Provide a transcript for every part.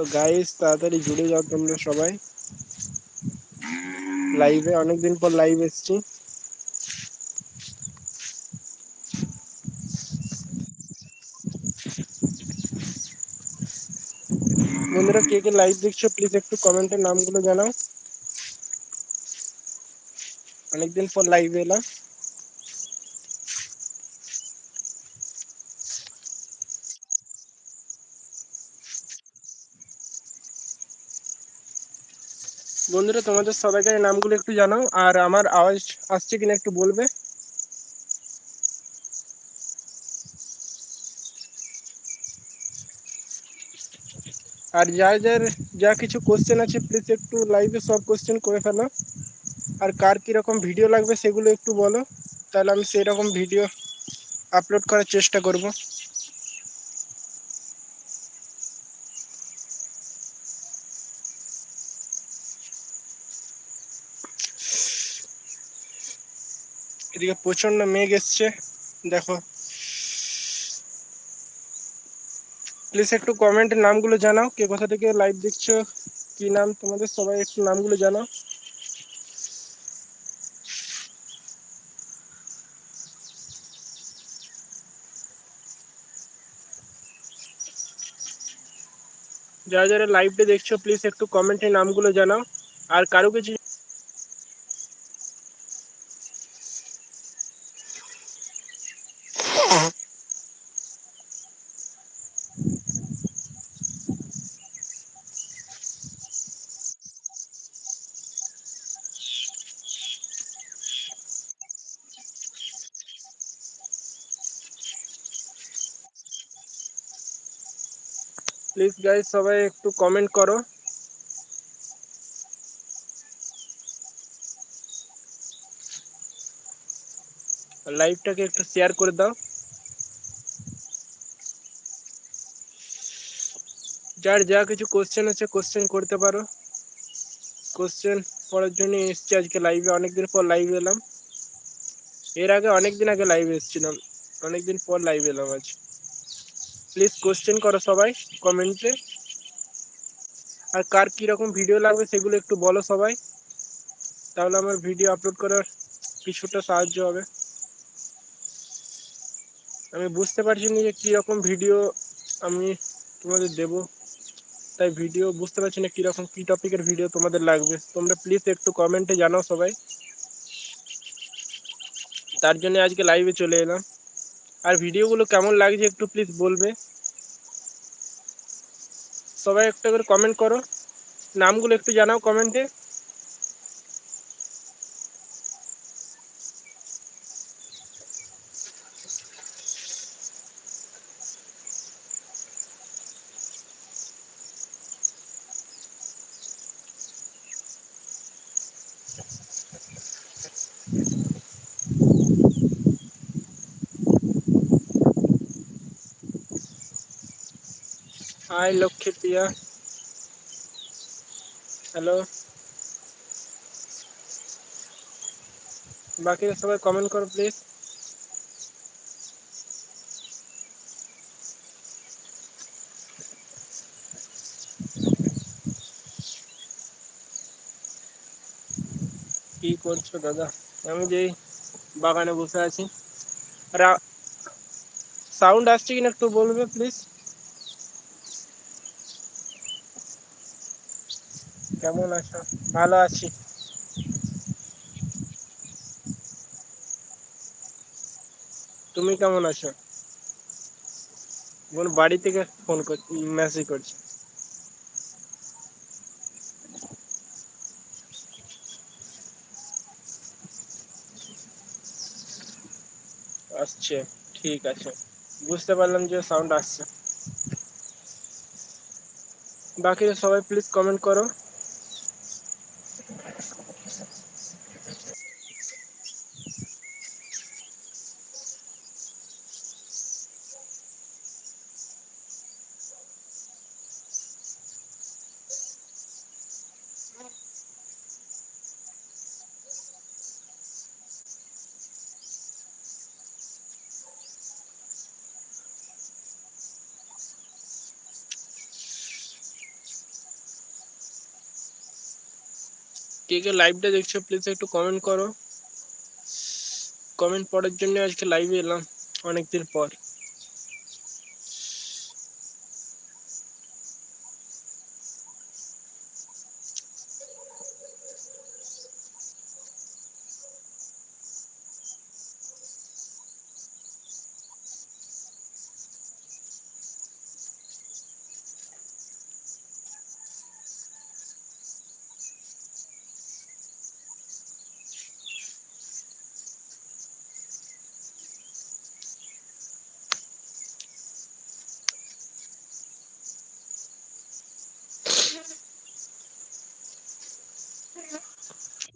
তো গাইস তাড়াতাড়ি জুড়ে যাও তোমরা সবাই। লাইভে অনেকদিন পর লাইভ এসছি। বন্ধুরা, কে কে লাইভ দেখছ প্লিজ একটু কমেন্টে নামগুলো জানাও। অনেকদিন পর লাইভে এলাম। বন্ধুরা, তোমাদের সবাইকার নামগুলো একটু জানাও, আর আমার আওয়াজ আসছে কিনা একটু বলবে? আর যার যার, যা কিছু কোশ্চেন আছে প্লিজ একটু লাইভে সব কোশ্চেন করে ফেলো। আর কার কীরকম ভিডিও লাগবে সেগুলো একটু বলো, তাহলে আমি সেই রকম ভিডিও আপলোড করার চেষ্টা করব। এদিকে প্রচণ্ড মেঘ এসছে, দেখো। প্লিজ একটু কমেন্টে নামগুলো জানাও, কে কোথা থেকে লাইভ দেখছ, কি নাম তোমাদের, সবাই একটু নামগুলো জানাও। যারা যারা লাইভটা দেখছ প্লিজ একটু কমেন্টে নামগুলো জানাও। আর কারও কিছু প্লিজ গাইজ সবাই একটু কমেন্ট করো। লাইভটাকে একটু শেয়ার করে দাও। যার যা কিছু কোশ্চেন আছে কোশ্চেন করতে পারো। কোশ্চেন পড়ার জন্য এসছি আজকে লাইভে অনেকদিন পর লাইভ এলাম। এর আগে অনেকদিন আগে লাইভ এসেছিলাম। অনেকদিন পর লাইভ এলাম আজ। প্লিজ কোশ্চেন করো সবাই কমেন্টে আর কার কীরকম ভিডিও লাগবে সেগুলো একটু বলো সবাই। তাহলে আমার ভিডিও আপলোড করার কিছুটা সাহায্য হবে। আমি বুঝতে পারছি না যে কীরকম ভিডিও আমি তোমাদের দেব। তাই ভিডিও বুঝতে পারছি না কীরকম কী টপিকের ভিডিও তোমাদের লাগবে। তোমরা প্লিজ একটু কমেন্টে জানাও সবাই। তার জন্য আজকে লাইভে চলে এলাম। আর ভিডিওগুলো কেমন লাগছে একটু প্লিজ বলবে? সবাই একটা করে কমেন্ট করো। নামগুলো একটু জানাও কমেন্টে হাই লক্ষ্মী প্রিয়া। হ্যালো বাকিরা সবাই কমেন্ট করো প্লিজ কি করছ দাদা? আমি যেই বাগানে বসে আছি। সাউন্ড আসছে কিনা একটু বলবে প্লিজ কেমন আছো? ভালো আছি। তুমি কেমন আছো? বোন বাড়ি থেকে ফোন কর মেসেজ করছি। আসছে, ঠিক আছে। বুঝতে পারলাম যে সাউন্ড আসছে। বাকি সবাই প্লিজ কমেন্ট করো। কে কে লাইভটা দেখছ প্লিজ একটু কমেন্ট করো। কমেন্ট পড়ার জন্য আজকে লাইভে এলাম, অনেকদিন পর।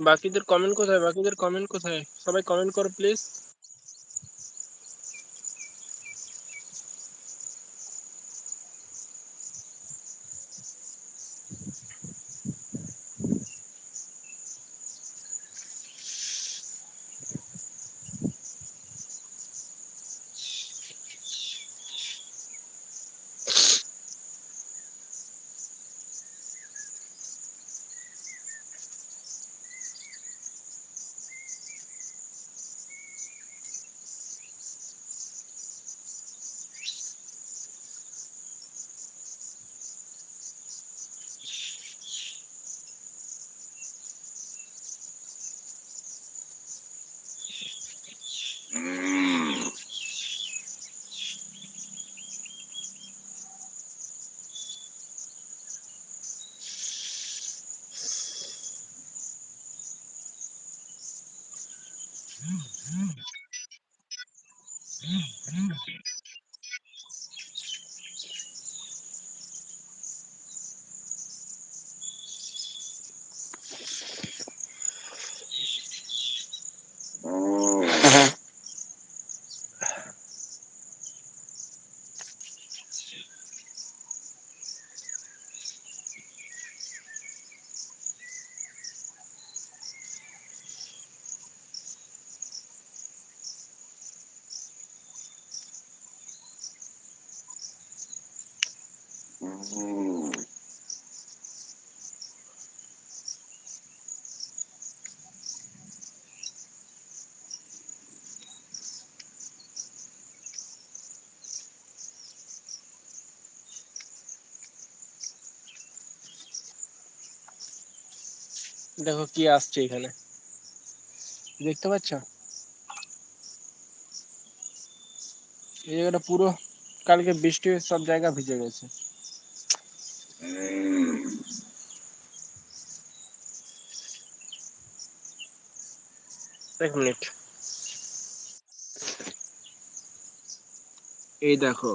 বাকিদের কমেন্ট কোথায়? বাকিদের কমেন্ট কোথায়? সবাই কমেন্ট করো প্লিজ Mm. দেখো কি আসছে এখানে দেখতে পাচ্ছ এই জায়গাটা পুরো কালকে বৃষ্টি হয়ে সব জায়গা ভিজে গেছে এক মিনিট। এই দেখো।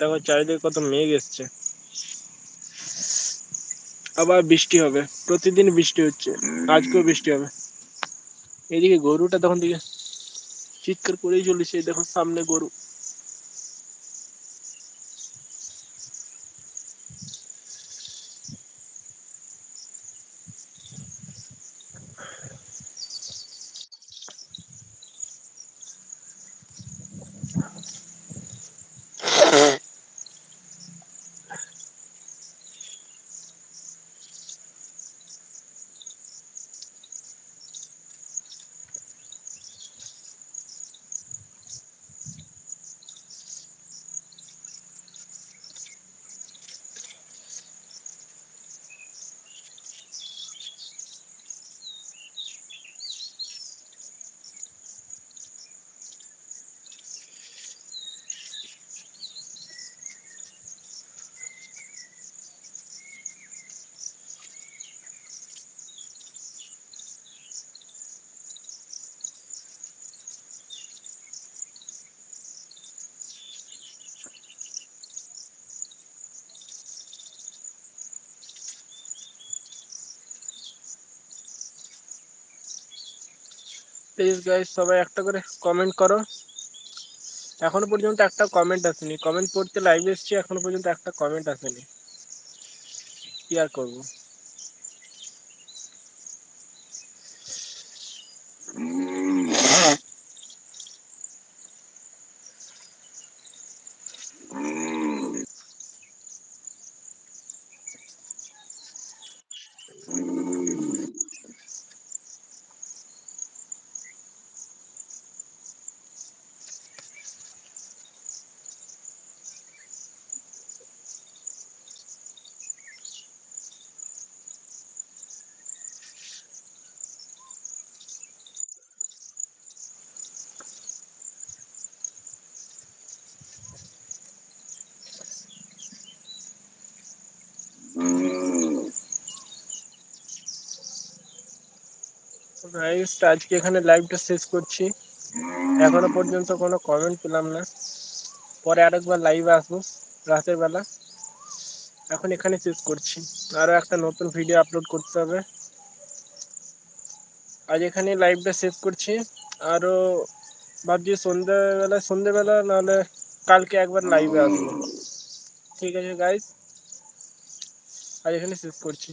দেখো চারিদিকে কত মেঘ এসছে। আবার বৃষ্টি হবে, প্রতিদিন বৃষ্টি হচ্ছে, আজকেও বৃষ্টি হবে। এদিকে গরুটা তখন দিকে চিৎকার করেই চলেছে, দেখো সামনে গরু। প্লিজ গাইস সবাই একটা করে কমেন্ট করো। এখনও পর্যন্ত একটা কমেন্ট আসেনি। কমেন্ট পড়তে লাইভ এসছি, এখনও পর্যন্ত একটা কমেন্ট আসেনি। কি আর করব? গাইস আজকে এখানে লাইভটা শেষ করছি। এখনও পর্যন্ত কোনো কমেন্ট পেলাম না। পরে আরেকবার লাইভে আসব, রাতের বেলা। এখন এখানে শেষ করছি। আরও একটা নতুন ভিডিও আপলোড করতে হবে। আজ এখানে লাইভটা শেষ করছি। আরও ভাবছি সন্ধ্যেবেলা সন্ধ্যেবেলা নাহলে কালকে একবার লাইভে আসব। ঠিক আছে গাইস আজ এখানে শেষ করছি।